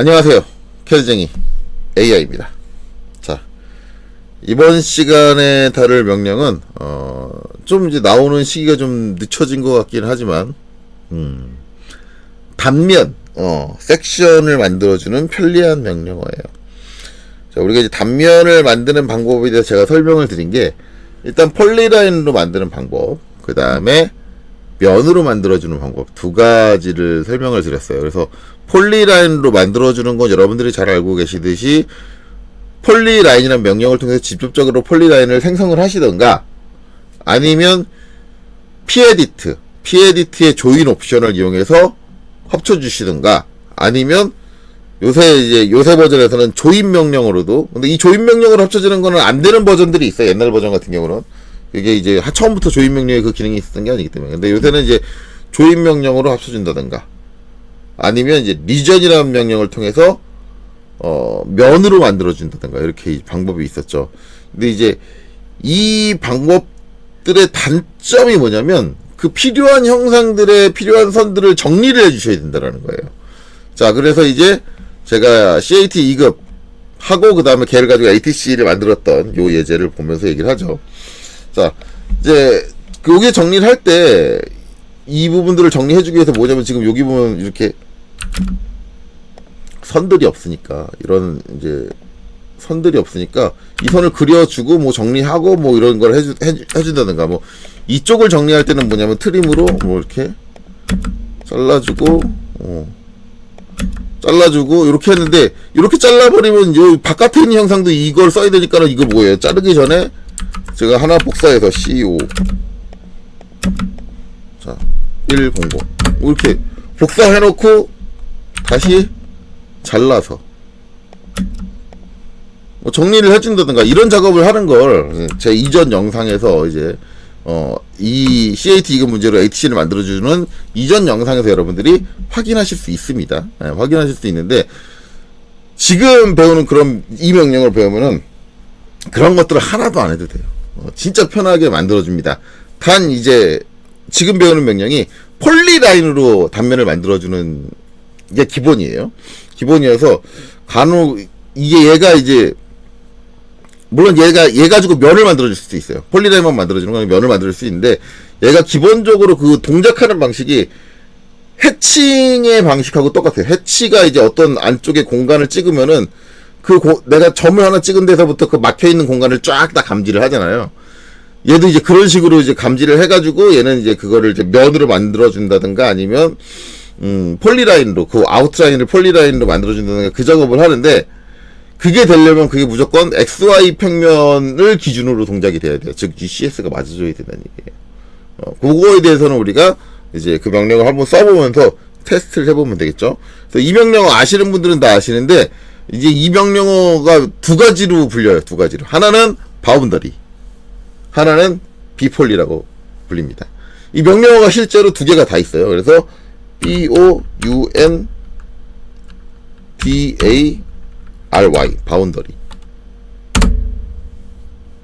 안녕하세요. 캐드쟁이 AI입니다. 자, 이번 시간에 다룰 명령은, 어, 좀 이제 나오는 시기가 좀 늦춰진 것 같긴 하지만, 음, 단면, 어, 섹션을 만들어주는 편리한 명령어예요. 자, 우리가 이제 단면을 만드는 방법에 대해서 제가 설명을 드린 게, 일단 폴리라인으로 만드는 방법, 그 다음에 면으로 만들어주는 방법 두 가지를 설명을 드렸어요. 그래서 폴리라인으로 만들어주는 건 여러분들이 잘 알고 계시듯이 폴리라인이라는 명령을 통해서 직접적으로 폴리라인을 생성을 하시던가 아니면 피에디트, 피에디트의 조인 옵션을 이용해서 합쳐주시던가 아니면 요새 이제 요새 버전에서는 조인 명령으로도 근데 이 조인 명령으로 합쳐지는 거는 안 되는 버전들이 있어요. 옛날 버전 같은 경우는 이게 이제 하- 처음부터 조인 명령에 그 기능이 있었던 게 아니기 때문에 근데 요새는 이제 조인 명령으로 합쳐진다든가 아니면 이제 리전이라는 명령을 통해서 어 면으로 만들어 준다든가 이렇게 이 방법이 있었죠. 근데 이제 이 방법들의 단점이 뭐냐면 그 필요한 형상들의 필요한 선들을 정리를 해 주셔야 된다라는 거예요. 자, 그래서 이제 제가 CAT 2급 하고 그 다음에 걔를 가지고 ATC를 만들었던 요 예제를 보면서 얘기를 하죠. 자, 이제 그 요게 정리를 할 때 이 부분들을 정리해주기 위해서 뭐냐면 지금 여기 보면 이렇게 선들이 없으니까 이런 이제 선들이 없으니까 이 선을 그려주고 뭐 정리하고 뭐 이런 걸 해주, 해준다든가 뭐 이쪽을 정리할 때는 뭐냐면 트림으로 뭐 이렇게 잘라주고 어. 잘라주고 이렇게 했는데 이렇게 잘라버리면 요 바깥에 있는 형상도 이걸 써야 되니까는 이거 뭐예요 자르기 전에 제가 하나 복사해서 CO 자 100 이렇게 복사해놓고 다시 잘라서 뭐 정리를 해준다든가 이런 작업을 하는 걸 제 이전 영상에서 이제 어 이 CAT 이급 문제로 ATC를 만들어주는 이전 영상에서 여러분들이 확인하실 수 있습니다. 예, 확인하실 수 있는데 지금 배우는 그런 이 명령을 배우면은 그런 것들을 하나도 안 해도 돼요. 어, 진짜 편하게 만들어줍니다. 단 이제 지금 배우는 명령이 폴리라인으로 단면을 만들어주는 게 기본이에요. 기본이어서 간혹 이게 얘가 이제 물론 얘가 얘 가지고 면을 만들어줄 수도 있어요. 폴리라인만 만들어주는 건 면을 만들 수 있는데 얘가 기본적으로 그 동작하는 방식이 해칭의 방식하고 똑같아요. 해치가 이제 어떤 안쪽에 공간을 찍으면은 그 고- 내가 점을 하나 찍은 데서부터 그 막혀 있는 공간을 쫙 다 감지를 하잖아요. 얘도 이제 그런 식으로 이제 감지를 해가지고 얘는 이제 그거를 이제 면으로 만들어준다든가 아니면 음, 폴리라인으로, 그 아웃라인을 폴리라인으로 만들어준다든가 그 작업을 하는데, 그게 되려면 그게 무조건 XY 평면을 기준으로 동작이 돼야 돼요. 즉, GCS가 맞아줘야 된다는 얘기예요. 어, 그거에 대해서는 우리가 이제 그 명령을 한번 써보면서 테스트를 해보면 되겠죠. 그래서 이 명령어 아시는 분들은 다 아시는데, 이제 이 명령어가 두 가지로 불려요. 두 가지로. 하나는 바운더리. 하나는 비폴리라고 불립니다. 이 명령어가 실제로 두 개가 다 있어요. 그래서 B O U N D A R Y 바운더리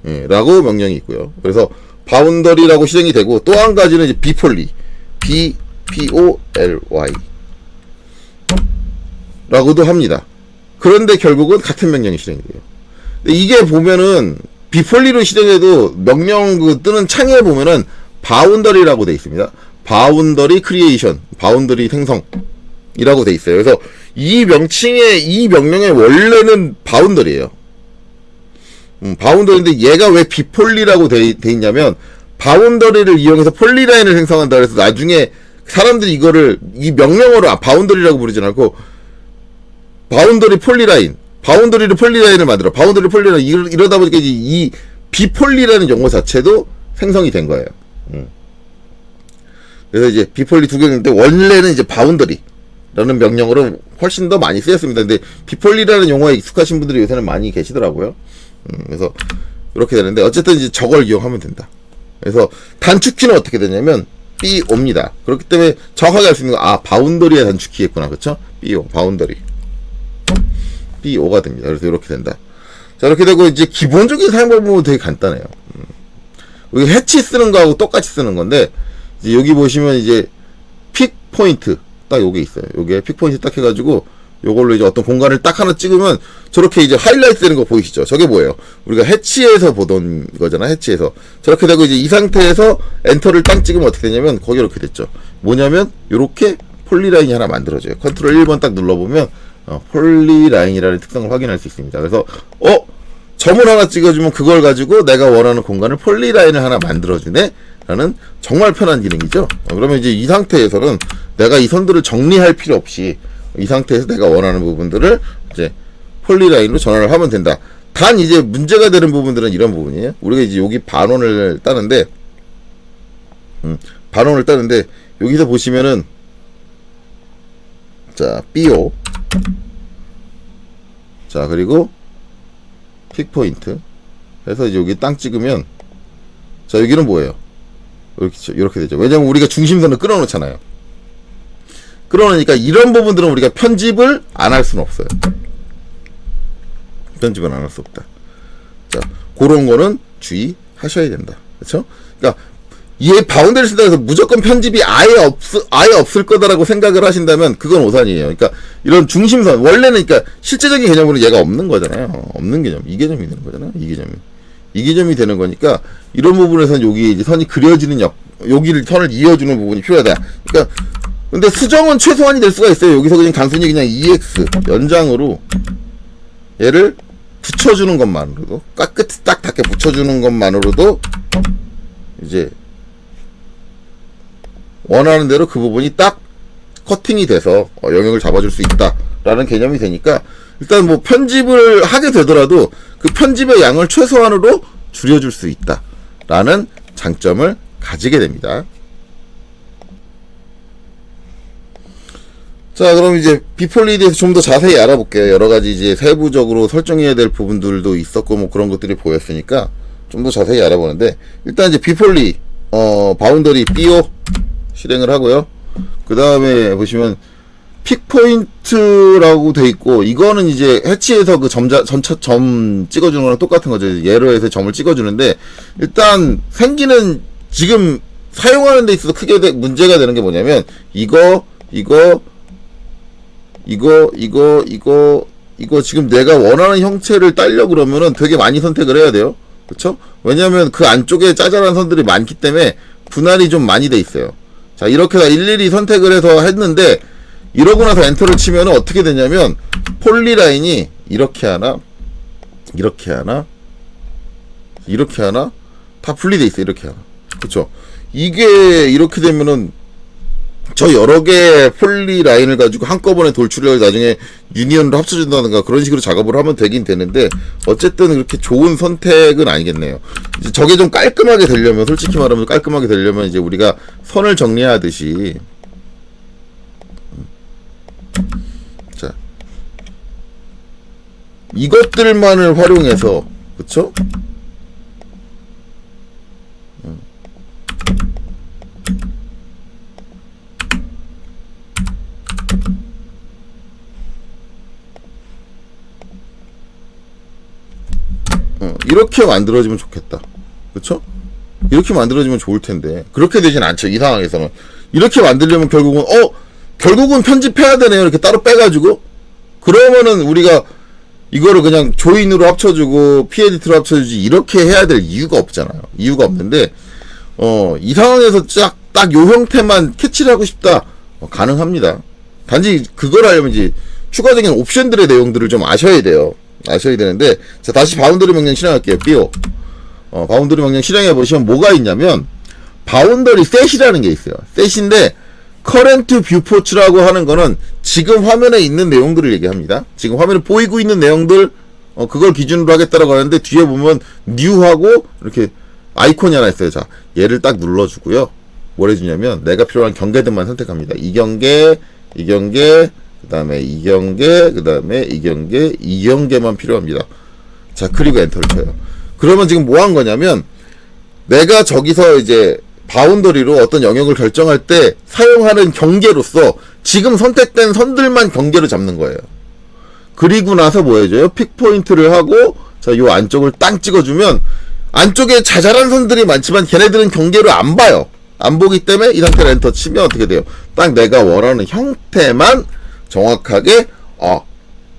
예, 라고 명령이 있고요. 그래서 바운더리라고 실행이 되고 또 한 가지는 이제 비폴리 B P O L Y 라고도 합니다. 그런데 결국은 같은 명령이 실행이 돼요. 이게 보면은 비폴리로 실행해도 명령 그 뜨는 창에 보면은 바운더리라고 돼 있습니다. 바운더리 크리에이션, 바운더리 생성이라고 돼 있어요. 그래서 이 명칭의 이 명령의 원래는 바운더리예요. 음, 바운더리인데 얘가 왜 비폴리라고 돼, 돼 있냐면 바운더리를 이용해서 폴리라인을 생성한다 그래서 나중에 사람들이 이거를 이 명령어로 아, 바운더리라고 부르지 않고 바운더리 폴리라인, 바운더리를 폴리라인을 만들어. 바운더리 폴리라인 이러, 이러다 보니까 이제 이 비폴리라는 용어 자체도 생성이 된 거예요. 음. 그래서 이제 비폴리 두 개인데 원래는 이제 바운더리라는 명령어로 훨씬 더 많이 쓰였습니다. 근데 비폴리라는 용어에 익숙하신 분들이 요새는 많이 계시더라고요. 음, 그래서 이렇게 되는데 어쨌든 이제 저걸 이용하면 된다. 그래서 단축키는 어떻게 되냐면 B5입니다. 그렇기 때문에 정확하게 알 수 있는 거, 아, 바운더리의 단축키겠구나. 그쵸? B5, 바운더리. B5가 됩니다. 그래서 이렇게 된다. 자, 이렇게 되고, 이제 기본적인 사용 방법은 되게 간단해요. 음. 여기 해치 쓰는 거하고 똑같이 쓰는 건데, 여기 보시면 이제 픽 포인트, 딱 요게 있어요. 요게 픽 포인트 딱 해가지고, 요걸로 이제 어떤 공간을 딱 하나 찍으면 저렇게 이제 하이라이트 되는 거 보이시죠? 저게 뭐예요? 우리가 해치에서 보던 거잖아, 해치에서. 저렇게 되고 이제 이 상태에서 엔터를 딱 찍으면 어떻게 되냐면 거기 이렇게 됐죠. 뭐냐면 요렇게 폴리라인이 하나 만들어져요. 컨트롤 1번 딱 눌러보면 어, 폴리라인이라는 특성을 확인할 수 있습니다. 그래서 어? 점을 하나 찍어주면 그걸 가지고 내가 원하는 공간을 폴리라인을 하나 만들어주네? 라는 정말 편한 기능이죠. 어, 그러면 이제 이 상태에서는 내가 이 선들을 정리할 필요 없이 이 상태에서 내가 원하는 부분들을 이제 폴리라인으로 전환을 하면 된다. 단 이제 문제가 되는 부분들은 이런 부분이에요. 우리가 이제 여기 반원을 따는데, 음, 반원을 따는데 여기서 보시면은 자 BO 자 그리고 픽 포인트 해서 여기 땅 찍으면 자 여기는 뭐예요? 이렇게 이렇게 되죠. 왜냐면 우리가 중심선을 끌어놓잖아요. 끌어놓으니까 이런 부분들은 우리가 편집을 안 할 수는 없어요. 편집은 안 할 수 없다. 자, 그런 거는 주의하셔야 된다. 그렇죠? 그러니까 얘 바운드를 쓴다 해서 무조건 편집이 아예 없 아예 없을 거다라고 생각을 하신다면 그건 오산이에요. 그러니까 이런 중심선 원래는 그러니까 실제적인 개념으로 얘가 없는 거잖아요. 없는 개념. 이 개념이 되는 거잖아요. 이 개념이. 이 개념이 되는 거니까 이런 부분에서는 여기 이제 선이 그려지는 역 여기를 선을 이어주는 부분이 필요하다. 그러니까 근데 수정은 최소한이 될 수가 있어요. 여기서 그냥 단순히 그냥 EX 연장으로 얘를 붙여주는 것만으로도 깍끝 딱 닿게 붙여주는 것만으로도 이제 원하는 대로 그 부분이 딱 커팅이 돼서 어, 영역을 잡아줄 수 있다라는 개념이 되니까 일단 뭐 편집을 하게 되더라도 그 편집의 양을 최소한으로 줄여줄 수 있다라는 장점을 가지게 됩니다. 자, 그럼 이제 비폴리에 대해서 좀 더 자세히 알아볼게요. 여러 가지 이제 세부적으로 설정해야 될 부분들도 있었고 뭐 그런 것들이 보였으니까 좀 더 자세히 알아보는데 일단 이제 비폴리 어 바운더리 BO 실행을 하고요. 그 다음에 보시면 픽 포인트라고 돼 있고 이거는 이제 해치에서 그 점자 전차 점 찍어주는 거랑 똑같은 거죠. 예로 해서 점을 찍어주는데 일단 생기는 지금 사용하는 데 있어서 크게 되- 문제가 되는 게 뭐냐면 이거 이거 이거 이거 이거 이거 지금 내가 원하는 형체를 따려 그러면은 되게 많이 선택을 해야 돼요. 그렇죠? 왜냐하면 그 안쪽에 짜잘한 선들이 많기 때문에 분할이 좀 많이 돼 있어요. 자 이렇게 다 일일이 선택을 해서 했는데 이러고 나서 엔터를 치면 어떻게 되냐면 폴리라인이 이렇게 하나 이렇게 하나 이렇게 하나 다 분리돼 있어 요 이렇게 하나 그렇죠? 이게 이렇게 되면은 저 여러 개의 폴리 라인을 가지고 한꺼번에 돌출을 나중에 유니언으로 합쳐준다든가 그런 식으로 작업을 하면 되긴 되는데 어쨌든 그렇게 좋은 선택은 아니겠네요. 저게 좀 깔끔하게 되려면 솔직히 말하면 깔끔하게 되려면 이제 우리가 선을 정리하듯이 이것들만을 활용해서 그쵸? 어, 이렇게 만들어지면 좋겠다. 그쵸? 이렇게 만들어지면 좋을 텐데. 그렇게 되진 않죠. 이 상황에서는. 이렇게 만들려면 결국은, 어, 결국은 편집해야 되네요. 이렇게 따로 빼가지고. 그러면은 우리가 이거를 그냥 조인으로 합쳐주고, 피에디트로 합쳐주지, 이렇게 해야 될 이유가 없잖아요. 이유가 없는데, 어, 이 상황에서 딱, 딱요 형태만 캐치를 하고 싶다. 어, 가능합니다. 단지 그걸 하려면 이제 추가적인 옵션들의 내용들을 좀 아셔야 돼요. 아셔야 되는데, 자, 다시 바운더리 명령 실행할게요. 삐오. 어, 바운더리 명령 실행해 보시면 뭐가 있냐면, 바운더리 셋이라는 게 있어요. 셋인데, 커렌트 뷰포츠라고 하는 거는 지금 화면에 있는 내용들을 얘기합니다. 지금 화면에 보이고 있는 내용들, 어, 그걸 기준으로 하겠다라고 하는데, 뒤에 보면 뉴하고 이렇게 아이콘이 하나 있어요. 자, 얘를 딱 눌러주고요. 뭘 해주냐면, 내가 필요한 경계들만 선택합니다. 이 경계, 이 경계, 그 다음에 이 경계, 그 다음에 이 경계, 이 경계만 필요합니다. 자, 그리고 엔터를 쳐요. 그러면 지금 뭐 한 거냐면, 내가 저기서 이제 바운더리로 어떤 영역을 결정할 때 사용하는 경계로서 지금 선택된 선들만 경계를 잡는 거예요. 그리고 나서 뭐 해줘요? 픽 포인트를 하고, 자, 요 안쪽을 땅 찍어주면, 안쪽에 자잘한 선들이 많지만 걔네들은 경계를 안 봐요. 안 보기 때문에 이 상태로 엔터 치면 어떻게 돼요? 딱 내가 원하는 형태만 정확하게 아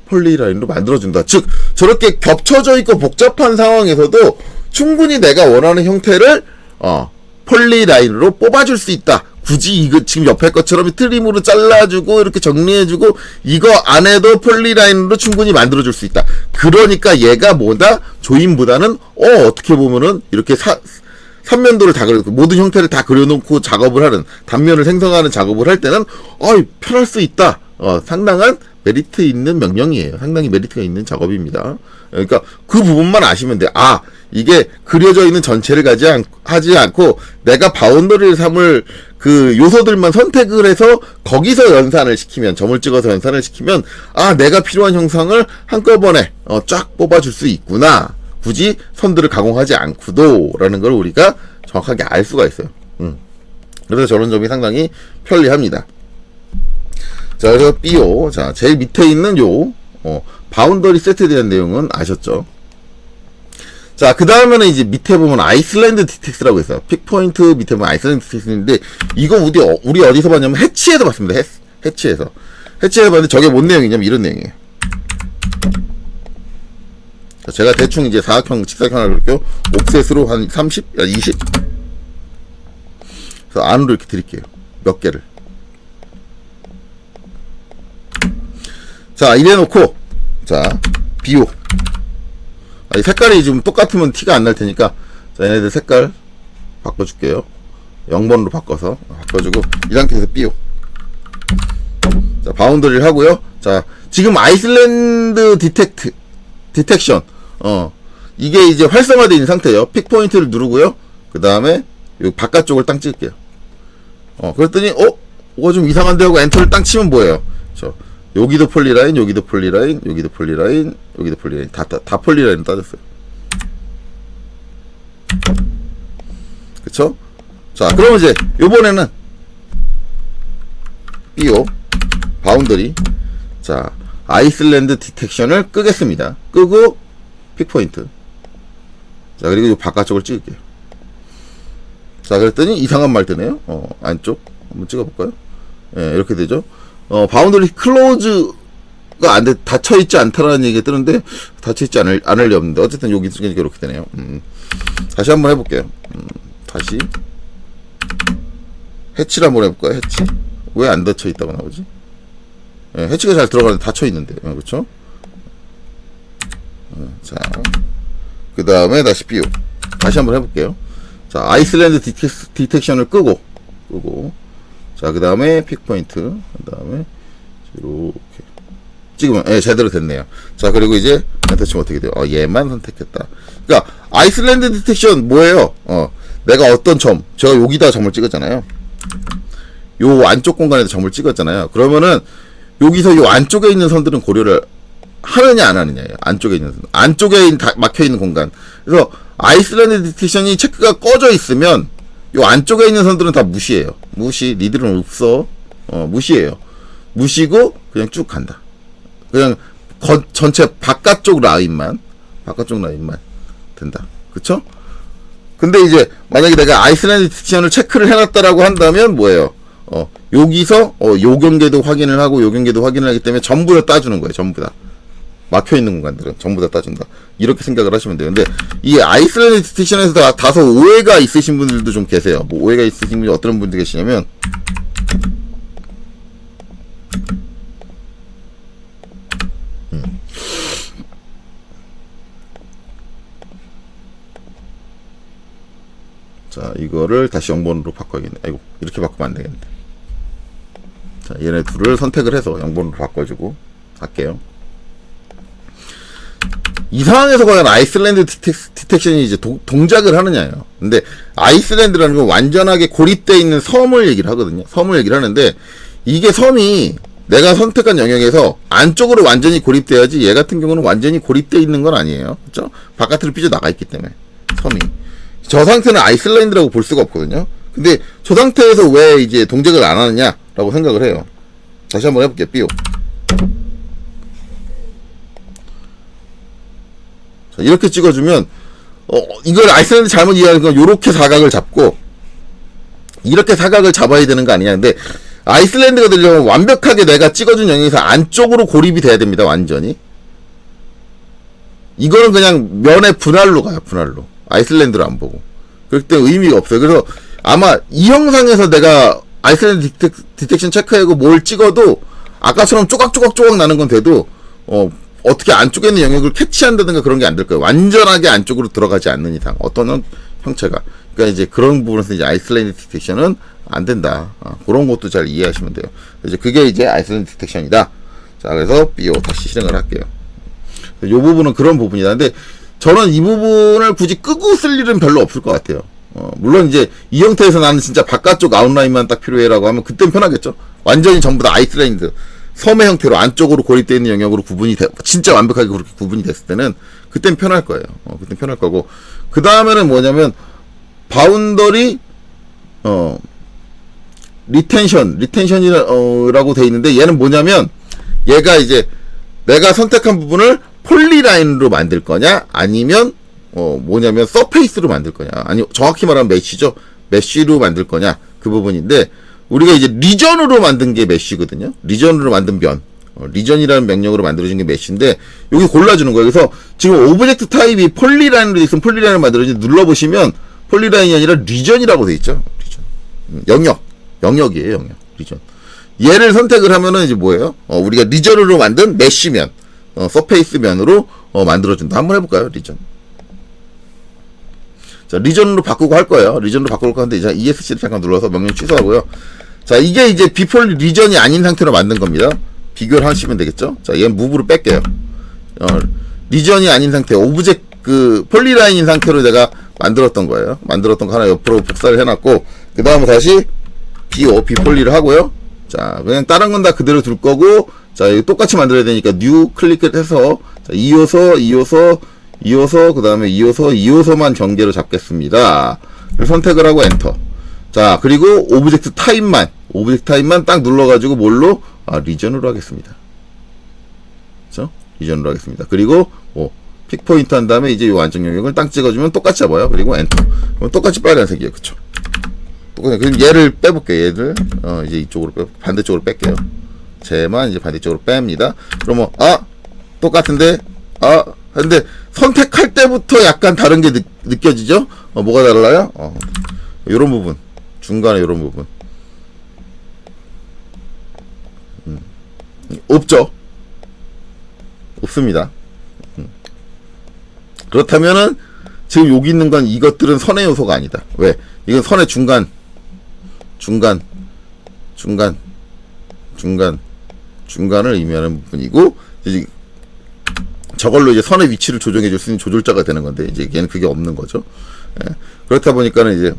폴리라인으로 만들어준다. 즉 저렇게 겹쳐져 있고 복잡한 상황에서도 충분히 내가 원하는 형태를 어, 폴리 라인으로 뽑아줄 수 있다. 굳이 이거 지금 옆에 것처럼 트림으로 잘라주고 이렇게 정리해주고 이거 안에도 폴리라인으로 충분히 만들어줄 수 있다. 그러니까 얘가 뭐다 조인보다는 어 어떻게 보면은 이렇게 사, 삼면도를 다 그려 모든 형태를 다 그려놓고 작업을 하는 단면을 생성하는 작업을 할 때는 어 편할 수 있다. 어 상당한 메리트 있는 명령이에요. 상당히 메리트가 있는 작업입니다. 그러니까 그 부분만 아시면 돼. 아 이게 그려져 있는 전체를 가지 않, 하지 않고 내가 바운더리를 삼을 그 요소들만 선택을 해서 거기서 연산을 시키면 점을 찍어서 연산을 시키면 아 내가 필요한 형상을 한꺼번에 어, 쫙 뽑아줄 수 있구나. 굳이 선들을 가공하지 않고도라는 걸 우리가 정확하게 알 수가 있어요. 음. 그래서 저런 점이 상당히 편리합니다. 자, 그래서 BO. 자, 제일 밑에 있는 요, 어, 바운더리 세트에 대한 내용은 아셨죠? 자, 그 다음에는 이제 밑에 보면 아이슬란드 디텍스라고 있어요. 픽포인트 밑에 보면 아이슬란드 디텍스인데, 이거 우리, 어, 우리 어디서 봤냐면 해치에서 봤습니다. 해, 해치에서. 해치에서 봤는데 저게 뭔 내용이냐면 이런 내용이에요. 자, 제가 대충 이제 사각형, 직사각형을 그릴게요. 옵셋으로 한 30? 야, 20? 그래서 안으로 이렇게 드릴게요. 몇 개를. 자, 이래 놓고, 자, 비오. 아, 이 색깔이 좀 똑같으면 티가 안 날 테니까, 자, 얘네들 색깔 바꿔줄게요. 0번으로 바꿔서 바꿔주고, 이 상태에서 비오. 자, 바운더리를 하고요. 자, 지금 아이슬란드 디텍트, 디텍션, 어, 이게 이제 활성화되어 있는 상태예요. 픽 포인트를 누르고요. 그 다음에, 요 바깥쪽을 땅 찍을게요. 어, 그랬더니, 어? 뭐가 좀 이상한데 하고 엔터를 땅 치면 뭐예요? 저, 여기도 폴리라인, 여기도 폴리라인, 여기도 폴리라인, 여기도 폴리라인. 다, 다, 다 폴리라인 따졌어요. 그쵸? 자, 그러면 이제, 요번에는, 삐오, 바운더리. 자, 아이슬란드 디텍션을 끄겠습니다. 끄고, 픽포인트. 자, 그리고 요 바깥쪽을 찍을게요. 자, 그랬더니 이상한 말 뜨네요. 어, 안쪽. 한번 찍어볼까요? 예, 이렇게 되죠. 어, 바운더리 클로즈가 안 돼, 닫혀있지 않다라는 얘기가 뜨는데, 닫혀있지 않을, 리 없는데, 어쨌든 여기 쓰니까 이렇게 되네요. 음. 다시 한번 해볼게요. 음, 다시. 해치를 한번 해볼까요? 해치? 왜 안 닫혀있다고 나오지? 예, 해치가 잘 들어가는데 닫혀있는데, 예, 그쵸? 어, 자. 그 다음에 다시 비우. 다시 한번 해볼게요. 자, 아이슬란드 디텍, 디텍션을 끄고, 끄고. 자, 그 다음에 픽포인트. 그 다음에, 이렇게. 찍으면, 예, 제대로 됐네요. 자, 그리고 이제, 엔터 치면 어떻게 돼요? 어, 얘만 선택했다. 그니까, 아이슬란드 디텍션 뭐예요? 어, 내가 어떤 점, 제가 여기다 점을 찍었잖아요. 요 안쪽 공간에서 점을 찍었잖아요. 그러면은, 여기서 요 안쪽에 있는 선들은 고려를 하느냐 안 하느냐예요. 안쪽에 있는 선. 안쪽에 막혀 있는 공간. 그래서 아이슬란드 디텍션이 체크가 꺼져 있으면 요 안쪽에 있는 선들은 다 무시해요. 무시, 니들은 없어. 어, 무시해요. 무시고 그냥 쭉 간다. 그냥 거- 전체 바깥쪽 라인만 바깥쪽 라인만 된다. 그쵸? 근데 이제 만약에 내가 아이슬란드 디텍션을 체크를 해놨다라고 한다면 뭐예요? 어, 여기서 어, 요 경계도 확인을 하고 요 경계도 확인을 하기 때문에 전부 다 따주는 거예요. 전부 다. 막혀 있는 공간들은 전부 다 따준다. 이렇게 생각을 하시면. 근데 이 아이슬란드 디텍션에서 다, 다소 오해가 있으신 분들도 좀 계세요. 뭐 오해가 있으신 분이 어떤 분들 계시냐면 음. 자, 이거를 다시 0번으로 바꿔야겠네. 아이고, 이렇게 바꾸면 안 되겠는데. 자, 얘네 둘을 선택을 해서 0번으로 바꿔주고 할게요. 이 상황에서 과연 아이슬란드 디텍, 디텍션이 이제 도- 동작을 하느냐예요. 근데 아이슬란드라는 건 완전하게 고립되어 있는 섬을 얘기를 하거든요. 섬을 얘기를 하는데 이게 섬이 내가 선택한 영역에서 안쪽으로 완전히 고립돼야지 얘 같은 경우는 완전히 고립되어 있는 건 아니에요. 그렇죠? 바깥으로 삐져 나가 있기 때문에 섬이 저 상태는 아이슬란드라고 볼 수가 없거든요. 근데 저 상태에서 왜 이제 동작을 안 하느냐라고 생각을 해요. 다시 한번 해볼게요. 삐오. 자, 이렇게 찍어주면 어, 이걸 아이슬란드 잘못 이해하는 건 이렇게 사각을 잡고 이렇게 사각을 잡아야 되는 거 아니냐 근데 아이슬란드가 되려면 완벽하게 내가 찍어준 영역에서 안쪽으로 고립이 돼야 됩니다. 완전히. 이거는 그냥 면의 분할로 가요. 분할로. 아이슬란드를 안 보고. 그렇기 때문에 의미가 없어요. 그래서 아마 이 영상에서 내가 아이슬란드 디텍, 디텍션 체크하고 뭘 찍어도 아까처럼 쪼각쪼각 쪼각 나는 건 돼도 어 어떻게 안쪽에 있는 영역을 캐치한다든가 그런 게 안 될 거예요. 완전하게 안쪽으로 들어가지 않는 이상 어떤 형- 형체가 그러니까 이제 그런 부분에서 이제 아이슬란드 디텍션은 안 된다. 어, 그런 것도 잘 이해하시면 돼요. 이제 그게 이제 아이슬란드 디텍션이다. 자 그래서 BO 다시 실행을 할게요. 이 부분은 그런 부분이다. 근데 저는 이 부분을 굳이 끄고 쓸 일은 별로 없을 것 같아요. 어, 물론 이제 이 형태에서 나는 진짜 바깥쪽 아웃라인만 딱 필요해라고 하면 그땐 편하겠죠. 완전히 전부 다 아이슬란드 섬의 형태로 안쪽으로 고립되어 있는 영역으로 구분이 돼, 진짜 완벽하게 그렇게 구분이 됐을 때는 그땐 편할 거예요. 어, 그땐 편할 거고. 그 다음에는 뭐냐면 바운더리 어 리텐션 리텐션이라고 돼 있는데 얘는 뭐냐면 얘가 이제 내가 선택한 부분을 폴리라인으로 만들 거냐? 아니면 어 뭐냐면 서페이스로 만들 거냐? 아니 정확히 말하면 메쉬죠? 메쉬로 만들 거냐? 그 부분인데 우리가 이제 리전으로 만든 게 메쉬거든요 리전으로 만든 면 어, 리전이라는 명령으로 만들어진 게 메쉬인데 여기 골라주는 거예요 그래서 지금 오브젝트 타입이 폴리라인으로 돼 있으면 폴리라인을 만들어진 눌러보시면 폴리라인이 아니라 리전이라고 돼 있죠 리전 음, 영역 영역이에요 영역 리전 얘를 선택을 하면은 이제 뭐예요? 어, 우리가 리전으로 만든 메쉬면, 어, 서페이스 면으로 어, 만들어준다. 한번 해볼까요? 리전. 자, 리전으로 바꾸고 할 거예요. 리전으로 바꾸고 하는데 이제 ESC를 잠깐 눌러서 명령 취소하고요. 자, 이게 이제 비폴 리전이 아닌 상태로 만든 겁니다. 비교를 하시면 되겠죠? 자, 얘는 무브로 뺄게요. 어, 리전이 아닌 상태, 오브젝트, 그, 폴리라인인 상태로 내가 만들었던 거예요. 만들었던 거 하나 옆으로 복사를 해놨고, 그 다음에 다시 BO, 비폴리를 하고요. 자, 그냥 다른 건 다 그대로 둘 거고, 자, 이거 똑같이 만들어야 되니까 뉴 클릭을 해서, 자, 2호서, 2호서, 2호서, 그 다음에 2호서, 2호서만 경계로 잡겠습니다. 선택을 하고 엔터. 자, 그리고 오브젝트 타입만, 오브젝트 타입만 딱 눌러가지고 뭘로? 아, 리전으로 하겠습니다. 그죠? 리전으로 하겠습니다. 그리고, 뭐, 픽 포인트 한 다음에 이제 요 안쪽 영역을 딱 찍어주면 똑같이 잡아요. 그리고 엔터. 그럼 똑같이 빨간색이에요. 그쵸? 똑같아요. 그럼 얘를 빼볼게요. 얘를 어 이제 이쪽으로 빼 반대쪽으로 뺄게요. 쟤만 이제 반대쪽으로 뺍니다. 그러면 아 똑같은데 아 근데 선택할 때부터 약간 다른 게 느, 느껴지죠? 어 뭐가 달라요? 어 요런 부분 중간에 요런 부분 음, 없죠? 없습니다. 음. 그렇다면은 지금 여기 있는 건 이것들은 선의 요소가 아니다. 왜? 이건 선의 중간, 중간, 중간, 중간, 중간을 의미하는 부분이고, 저걸로 이제 선의 위치를 조정해 줄 수 있는 조절자가 되는 건데, 이제 얘는 그게 없는 거죠. 예. 그렇다 보니까는 이제,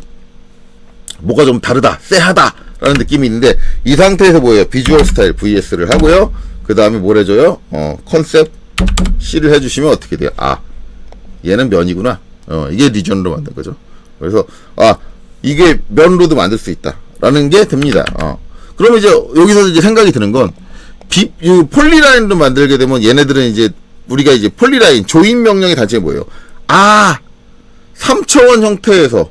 뭐가 좀 다르다, 쎄하다, 라는 느낌이 있는데, 이 상태에서 뭐예요? 비주얼 스타일 VS를 하고요. 그 다음에 뭘 해줘요? 어, 컨셉 C를 해주시면 어떻게 돼요? 아, 얘는 면이구나. 어, 이게 리전으로 만든 거죠. 그래서, 아, 이게 면으로도 만들 수 있다. 라는 게 됩니다. 어. 그러면 이제 여기서 이제 생각이 드는 건, 비, 이 폴리라인으로 만들게 되면 얘네들은 이제 우리가 이제 폴리라인, 조인 명령의 단점이 뭐예요? 아! 3차원 형태에서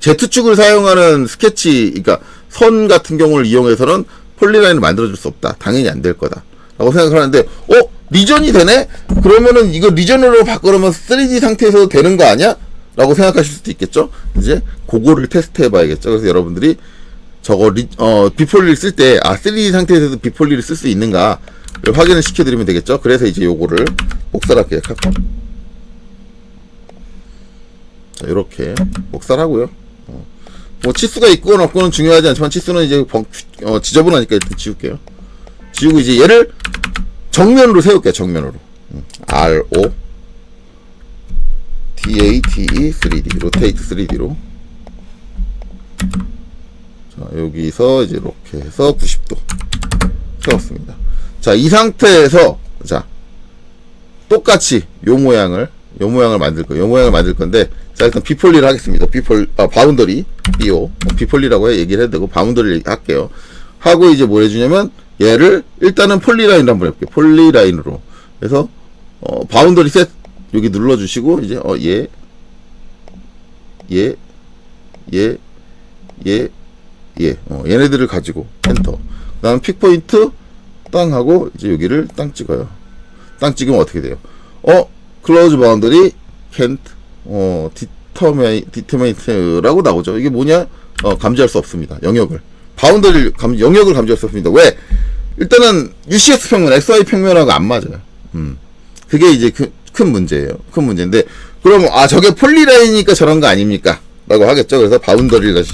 Z축을 사용하는 스케치, 그러니까 선 같은 경우를 이용해서는 폴리라인을 만들어줄 수 없다. 당연히 안 될 거다. 라고 생각을 하는데, 어? 리전이 되네? 그러면은 이거 리전으로 바꾸려면 3D 상태에서 되는 거 아니야? 라고 생각하실 수도 있겠죠? 이제 그거를 테스트 해봐야겠죠. 그래서 여러분들이 저거 리, 어, 비폴리를 쓸 때, 아, 3D 상태에서도 비폴리를 쓸 수 있는가? 를 확인을 시켜드리면 되겠죠. 그래서 이제 요거를 복사할게요. 카카. 자, 요렇게 복사하고요. 어. 뭐 치수가 있건 없고는 중요하지 않지만 치수는 이제 벙, 어, 지저분하니까 일단 지울게요. 지우고 이제 얘를 정면으로 세울게요. 정면으로. 음, R O T A T E 3D 로테이트 3D로. 자, 여기서 이제 이렇게 해서 90도 세웠습니다. 자, 이 상태에서 자, 똑같이 요 모양을 요 모양을 만들 거예요. 요 모양을 만들 건데 자, 일단 비폴리를 하겠습니다. 비폴 아, 바운더리 BO 비폴리라고 해 얘기를 해도 되고 바운더리를 할게요. 하고 이제 뭘 해주냐면 얘를 일단은 폴리라인으로 한번 해볼게요. 폴리라인으로 그래서 어, 바운더리 셋 여기 눌러주시고 이제 어, 얘, 얘, 얘, 얘, 얘, 어, 얘네들을 가지고 엔터. 다음 픽 포인트 땅 하고 이제 여기를 땅 찍어요. 땅 찍으면 어떻게 돼요? 어 클로즈 바운더리 캔트 어 디터메이트라고 나오죠. 이게 뭐냐? 어 감지할 수 없습니다. 영역을 바운더리를 감 영역을 감지할 수 없습니다. 왜? 일단은 UCS 평면, XY 평면하고 안 맞아요. 음. 그게 이제 그, 큰 문제예요. 큰 문제인데 그럼 아 저게 폴리라인이니까 저런 거 아닙니까? 라고 하겠죠. 그래서 바운더리를 다시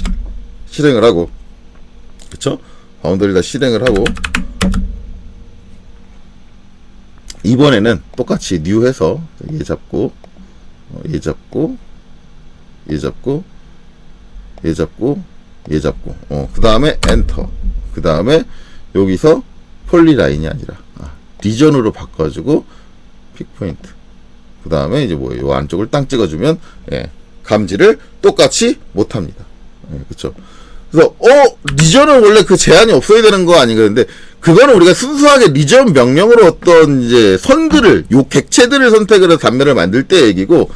실행을 하고 그쵸? 바운더리를 다 실행을 하고 이번에는 똑같이 뉴 해서 얘 잡고 어, 얘 잡고 얘 잡고 얘 잡고 얘 잡고. 어, 그 다음에 엔터 그 다음에 여기서 폴리 라인이 아니라 아, 리전으로 바꿔주고 픽포인트 그 다음에 이제 뭐예요? 요 안쪽을 땅 찍어주면 예, 감지를 똑같이 못합니다. 예, 그쵸? 그래서 어 리전은 원래 그 제한이 없어야 되는 거 아닌가 근데 그거는 우리가 순수하게 리전 명령으로 어떤 이제 선들을 요 객체들을 선택을 해서 단면을 만들 때 얘기고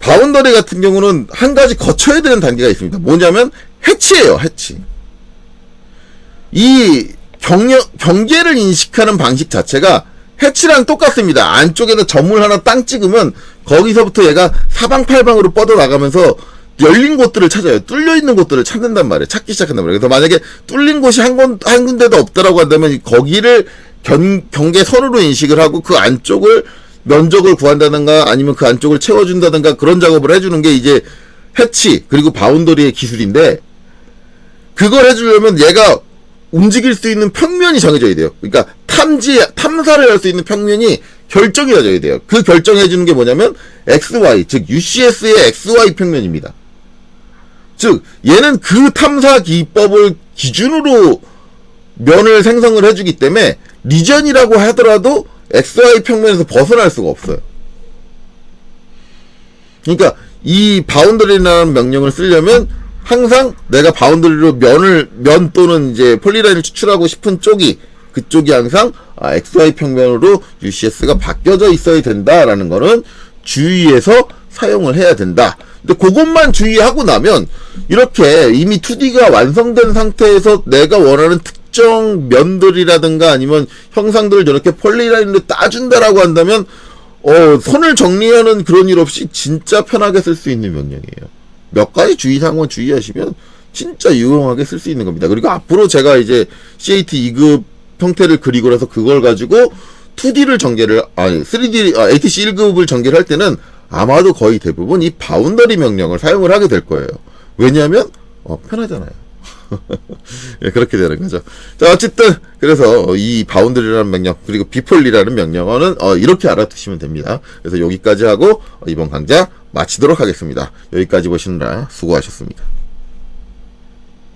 바운더리 같은 경우는 한 가지 거쳐야 되는 단계가 있습니다. 뭐냐면 해치예요, 해치. 이 경력, 경계를 인식하는 방식 자체가 해치랑 똑같습니다. 안쪽에다 점을 하나 땅 찍으면 거기서부터 얘가 사방팔방으로 뻗어나가면서 열린 곳들을 찾아요. 뚫려 있는 곳들을 찾는단 말이에요. 찾기 시작한단 말이에요. 그래서 만약에 뚫린 곳이 한, 건, 한 군데도 없다라고 한다면 거기를 견, 경계선으로 인식을 하고 그 안쪽을 면적을 구한다든가 아니면 그 안쪽을 채워준다든가 그런 작업을 해주는 게 이제 해치 그리고 바운더리의 기술인데 그걸 해주려면 얘가 움직일 수 있는 평면이 정해져야 돼요. 그러니까 탐지 탐사를 할 수 있는 평면이 결정이 나져야 돼요. 그 결정해 주는 게 뭐냐면 XY 즉 UCS의 XY 평면입니다. 즉 얘는 그 탐사 기법을 기준으로 면을 생성을 해주기 때문에 리전이라고 하더라도 XY 평면에서 벗어날 수가 없어요. 그러니까 이 바운더리라는 명령을 쓰려면 항상 내가 바운더리로 면을 면 또는 이제 폴리라인을 추출하고 싶은 쪽이 그쪽이 항상 아, XY 평면으로 UCS가 바뀌어져 있어야 된다라는 거는 주의해서 사용을 해야 된다. 근데 그것만 주의하고 나면 이렇게 이미 2D가 완성된 상태에서 내가 원하는 특정 면들이라든가 아니면 형상들을 저렇게 폴리라인으로 따준다라고 한다면 어, 선을 정리하는 그런 일 없이 진짜 편하게 쓸 수 있는 명령이에요. 몇 가지 주의사항만 주의하시면 진짜 유용하게 쓸 수 있는 겁니다. 그리고 앞으로 제가 이제 CAT 2급 형태를 그리고 나서 그걸 가지고 2D를 전개를, 아니, 3D, 아, ATC 1급을 전개를 할 때는 아마도 거의 대부분 이 바운더리 명령을 사용을 하게 될 거예요. 왜냐하면, 어, 편하잖아요. 예, 그렇게 되는 거죠. 자, 어쨌든, 그래서 이 바운더리라는 명령, 그리고 비폴리라는 명령어는, 어, 이렇게 알아두시면 됩니다. 그래서 여기까지 하고, 어, 이번 강좌 마치도록 하겠습니다. 여기까지 보시느라 수고하셨습니다.